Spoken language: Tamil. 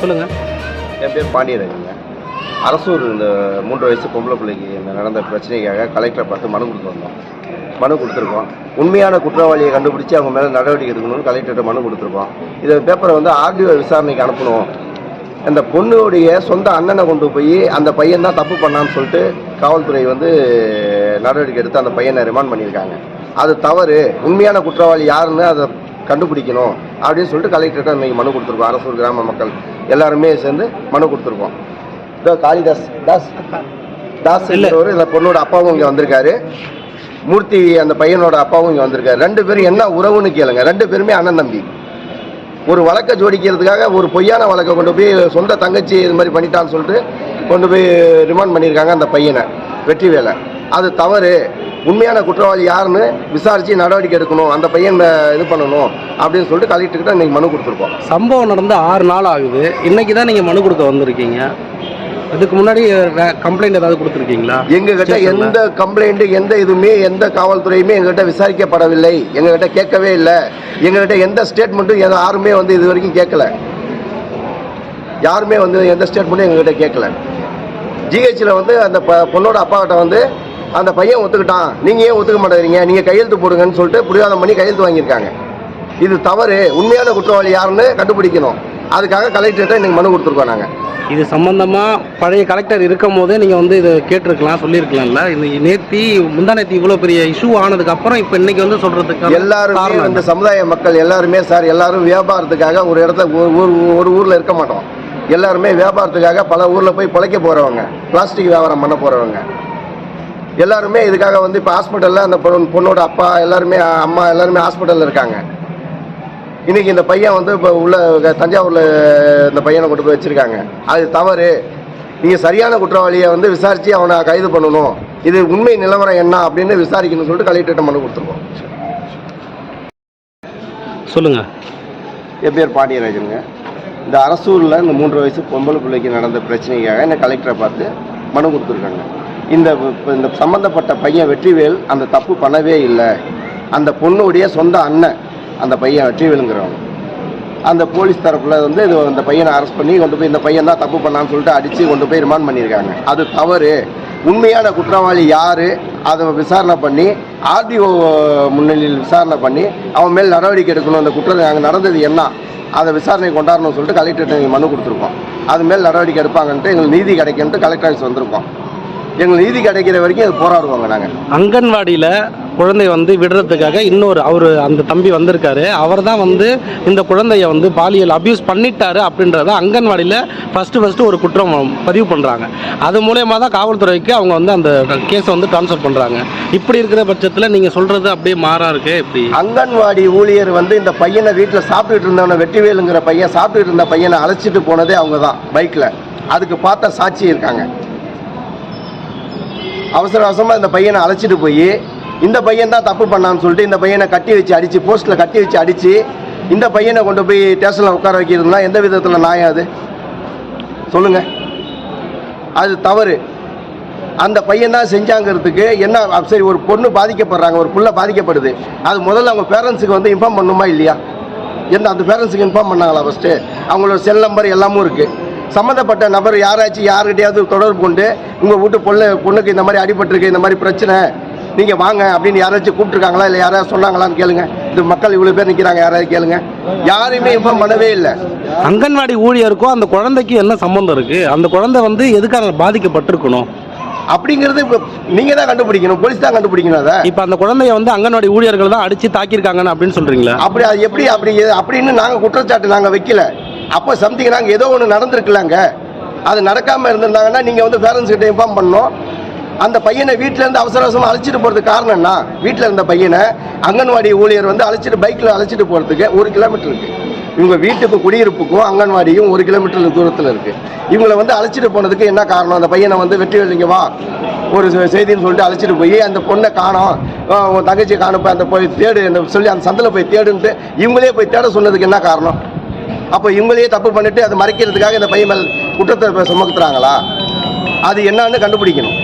சொல்லுங்கள் என் பேர் பாண்டியராஜங்க. அரசூர் இந்த மூன்று வயசு பொம்பளை பிள்ளைக்கு இந்த நடந்த பிரச்சனைக்காக கலெக்டரை பார்த்து மனு கொடுத்து வந்தோம். மனு கொடுத்துருக்கோம். உண்மையான குற்றவாளியை கண்டுபிடிச்சி அவங்க மேலே நடவடிக்கை எடுக்கணும்னு கலெக்டர்கிட்ட மனு கொடுத்துருக்கோம். இந்த பேப்பரை வந்து ஆர்டிஓ விசாரணைக்கு அனுப்பணும். அந்த பொண்ணுடைய சொந்த அண்ணனை கொண்டு போய் அந்த பையன் தான் தப்பு பண்ணான்னு சொல்லிட்டு காவல்துறை வந்து நடவடிக்கை எடுத்து அந்த பையனை ரிமாண்ட் பண்ணியிருக்காங்க. அது தவறு. உண்மையான குற்றவாளி யாருன்னு அதை கண்டுபிடிக்கணும் அப்படின்னு சொல்லிட்டு கலெக்டர்கிட்ட இன்னைக்கு மனு கொடுத்துருக்கோம். அரசூர் கிராம மக்கள். எல்லாருமே சேர்ந்து மனு கொடுத்துருக்கோம். இதோ காளிதாஸ் தாஸ் தாஸ் இல்லவர் இந்த பொண்ணோட அப்பாவும் இங்கே வந்திருக்காரு. மூர்த்தி அந்த பையனோட அப்பாவும் இங்கே வந்திருக்காரு. ரெண்டு பேரும் என்ன உறவுன்னு கேளுங்க. ரெண்டு பேருமே அண்ணன் தம்பி. ஒரு வழக்கை ஜோடிக்கிறதுக்காக ஒரு பொய்யான வழக்கை கொண்டு போய் சொந்த தங்கச்சி இது மாதிரி பண்ணிட்டான்னு சொல்லிட்டு கொண்டு போய் ரிமாண்ட் பண்ணியிருக்காங்க அந்த பையனை. வெற்றி வேலை. அது தவறு. உண்மையான குற்றவாளி யாருன்னு விசாரித்து நடவடிக்கை எடுக்கணும். அந்த பையன் இது பண்ணணும். அப்படின்னு சொல்லிட்டு கலெக்டர்கிட்ட இன்னைக்கு மனு கொடுத்துருக்கோம் சம்பவம் நடந்து ஆறு நாள் ஆகுது. இன்னைக்கு தான் நீங்கள் மனு கொடுக்க வந்திருக்கீங்க. இதுக்கு முன்னாடி கம்ப்ளைண்ட் ஏதாவது கொடுத்துருக்கீங்களா? எங்ககிட்ட? எந்த கம்ப்ளைண்ட் எந்த இதுவுமே எந்த காவல்துறையுமே எங்ககிட்ட விசாரிக்கப்படவில்லை. எங்ககிட்ட கேட்கவே இல்லை. எங்ககிட்ட எந்த ஸ்டேட்மெண்ட்டும் யாருமே வந்து இது வரைக்கும் கேட்கல. யாருமே வந்து எந்த ஸ்டேட்மெண்ட்டும் எங்ககிட்ட கேட்கல. ஜிஹெச்சில் வந்து அந்த ப பொண்ணோட அப்பாக்கிட்ட வந்து அந்த பையன் ஒத்துக்கிட்டான். நீங்கள் ஏன் ஒத்துக்க மாட்டேங்கிறீங்க? நீங்கள் கையெழுத்து போடுங்கன்னு சொல்லிட்டு புரியாதம் பண்ணி கையெழுத்து வாங்கியிருக்காங்க. இது தவறு. உண்மையான குற்றவாளி யாருன்னு கண்டுபிடிக்கணும். அதுக்காக கலெக்டர்கிட்ட இன்னைக்கு மனு கொடுத்துருக்கோம் நாங்கள் இது சம்பந்தமா பழைய கலெக்டர் இருக்கும் போதே நீங்கள் வந்து இதை கேட்டிருக்கலாம் சொல்லியிருக்கலாம்ல. இந்த நேத்தி முந்தா நேத்தி இவ்வளோ பெரிய இஷ்யூ ஆனதுக்கு அப்புறம் இப்போ இன்னைக்கு வந்து சொல்றதுக்கு எல்லாருமே இந்த சமுதாய மக்கள் எல்லாருமே சார் எல்லாரும் வியாபாரத்துக்காக ஒரு இடத்துல ஒரு ஒரு ஊரில் இருக்க மாட்டோம். எல்லாருமே வியாபாரத்துக்காக பல ஊரில் போய் பிழைக்க போகிறவங்க பிளாஸ்டிக் வியாபாரம் பண்ண போகிறவங்க எல்லாருமே இதுக்காக வந்து இப்போ ஹாஸ்பிட்டலில் அந்த பொண்ணு- பொண்ணோட அப்பா எல்லாருமே அம்மா எல்லாருமே ஹாஸ்பிட்டலில் இருக்காங்க. இன்னைக்கு இந்த பையன் வந்து இப்போ உள்ள தஞ்சாவூரில் இந்த பையனை கொண்டு போய் வச்சுருக்காங்க. அது தவறு. நீங்கள் சரியான குற்றவாளியை வந்து விசாரித்து அவனை கைது பண்ணணும். இது உண்மை நிலவரம் என்ன அப்படின்னு விசாரிக்கணும்னு சொல்லிட்டு கலெக்டர்கிட்ட மனு கொடுத்துருக்கோம். சொல்லுங்க. என் பேர் பாண்டியராஜனுங்க. இந்த அரசூரில் இந்த மூன்று வயசு பொம்பளை பிள்ளைக்கு நடந்த பிரச்சனைக்காக என்ன கலெக்டரை பார்த்து மனு கொடுத்துருக்காங்க. இந்த இப்ப இந்த சம்மந்தப்பட்ட பையன் வெற்றிவேல் அந்த தப்பு பண்ணவே இல்லை. அந்த பொண்ணுடைய சொந்த அண்ணன் அந்த பையன் வெற்றிவேலுங்கிறவங்க அந்த போலீஸ் தரப்பில் வந்து இது அந்த பையனை அரெஸ்ட் பண்ணி கொண்டு போய் இந்த பையன் தான் தப்பு பண்ணான்னு சொல்லிட்டு அடித்து கொண்டு போய் ரிமாண்ட் பண்ணியிருக்காங்க. அது தவறு. உண்மையான குற்றவாளி யார்? அதை விசாரணை பண்ணி ஆர்டிஓ முன்னிலையில் விசாரணை பண்ணி அவன் மேல் நடவடிக்கை எடுக்கணும். அந்த குற்றம் அங்கே நடந்தது என்ன? அதை விசாரணை கொண்டாடணும்னு சொல்லிட்டு கலெக்டர்கிட்ட மனு கொடுத்துருக்கோம். அது மேல் நடவடிக்கை எடுப்பாங்கன்ட்டு எங்களுக்கு நீதி கிடைக்கும்ட்டு கலெக்டர் ஆஃபீஸ் வந்திருக்கோம் எங்களுக்கு நீதி கிடைக்கிற வரைக்கும் அது போராடுவாங்க நாங்கள் அங்கன்வாடியில் குழந்தைய வந்து விடுறதுக்காக இன்னொரு அவர் அந்த தம்பி வந்திருக்காரு. அவர் தான் வந்து இந்த குழந்தைய வந்து பாலியல் அப்யூஸ் பண்ணிட்டாரு அப்படின்றத அங்கன்வாடியில் ஃபஸ்ட்டு ஃபஸ்ட்டு ஒரு குற்றம் பதிவு பண்ணுறாங்க அது மூலயமா தான் காவல்துறைக்கு அவங்க வந்து அந்த கேஸை வந்து ட்ரான்ஸ்ஃபர் பண்ணுறாங்க இப்படி இருக்கிற பட்சத்தில் நீங்கள் சொல்கிறது அப்படியே மாறா இருக்கு இப்படி அங்கன்வாடி ஊழியர் வந்து இந்த பையனை வீட்டில் சாப்பிட்டுட்டு இருந்தவனை வெட்டிவேலுங்கிற பையன் சாப்பிட்டுட்டு இருந்த பையனை அழைச்சிட்டு போனதே அவங்க தான் பைக்கில் அதுக்கு பார்த்த சாட்சி இருக்காங்க. அவசர அவசரமாக இந்த பையனை அழைச்சிட்டு போய் இந்த பையன் தான் தப்பு பண்ணான்னு சொல்லிட்டு இந்த பையனை கட்டி வச்சு அடித்து போஸ்ட்டில் கட்டி வச்சு அடித்து இந்த பையனை கொண்டு போய் ஸ்டேஷனில் உட்கார வைக்கிறதுனா எந்த விதத்தில் நியாயம் அது? சொல்லுங்கள் அது தவறு. அந்த பையன் தான் செஞ்சாங்கிறதுக்கு என்ன அப் சரி ஒரு பொண்ணு பாதிக்கப்படுறாங்க ஒரு புள்ள பாதிக்கப்படுது. அது முதல்ல அவங்க பேரண்ட்ஸுக்கு வந்து இன்ஃபார்ம் பண்ணுமா இல்லையா? என்ன அந்த பேரண்ட்ஸுக்கு இன்ஃபார்ம் பண்ணாங்களா ஃபஸ்ட்டு அவங்களோட செல் நம்பர் எல்லாமும் இருக்குது சம்மந்தப்பட்ட நபர் யாராச்சும் யார்கிட்டையாவது தொடர்பு கொண்டு உங்கள் வீட்டு பொண்ணு பொண்ணுக்கு இந்த மாதிரி அடிபட்டிருக்கு இந்த மாதிரி பிரச்சனை நீங்கள் வாங்க அப்படின்னு யாராச்சும் கூப்பிட்டுருக்காங்களா இல்லை யாராவது சொன்னாங்களான்னு கேளுங்க. இது மக்கள் இவ்வளோ பேர் நிற்கிறாங்க யாராவது கேளுங்க. யாரையுமே இன்ஃபார்ம் பண்ணவே இல்லை. அங்கன்வாடி ஊழியருக்கும் அந்த குழந்தைக்கு என்ன சம்மந்தம் இருக்குது அந்த குழந்தை வந்து எதுக்காக பாதிக்கப்பட்டிருக்கணும்? அப்படிங்கிறது இப்போ நீங்கள் தான் கண்டுபிடிக்கணும் போலீஸ் தான் கண்டுபிடிக்கணும் அதை. இப்போ அந்த குழந்தைய வந்து அங்கன்வாடி ஊழியர்கள் தான் அடித்து தாக்கியிருக்காங்கன்னு அப்படின்னு சொல்கிறீங்களா அப்படி அது எப்படி அப்படி அப்படின்னு நாங்கள் குற்றச்சாட்டு நாங்கள் வைக்கல. அப்போ சம்திங் நாங்கள் ஏதோ ஒன்று நடந்திருக்கலாங்க. அது நடக்காமல் இருந்திருந்தாங்கன்னா நீங்கள் வந்து பேரண்ட்ஸ் கிட்ட இன்ஃபார்ம் பண்ணணும். அந்த பையனை வீட்டிலேருந்து அவசர அவசரமாக அழைச்சிட்டு போகிறதுக்கு காரணம் என்ன? வீட்டில் இருந்த பையனை அங்கன்வாடி ஊழியர் வந்து அழைச்சிட்டு பைக்கில் அழைச்சிட்டு போகிறதுக்கு ஒரு கிலோமீட்டர் இருக்குது இவங்க வீட்டுக்கு குடியிருப்புக்கும் அங்கன்வாடியும் ஒரு கிலோமீட்டர் தூரத்தில் இருக்குது இவங்களை வந்து அழைச்சிட்டு போனதுக்கு என்ன காரணம்? அந்த பையனை வந்து வெற்றி இங்க வா. ஒரு செய்தின்னு சொல்லிட்டு அழைச்சிட்டு போய் அந்த பொண்ணை காணோம். உன் தங்கச்சி காணப்போ அந்த போய் தேடு அந்த சொல்லி அந்த சந்தில் போய் தேடுன்ட்டு இவங்களே போய் தேட சொன்னதுக்கு என்ன காரணம்? அப்போ இவங்களே தப்பு பண்ணிட்டு அதை மறைக்கிறதுக்காக இந்த பையன் மேல் குற்றத்தை சுமத்துறாங்களா? அது என்னன்னு கண்டுபிடிக்கணும்.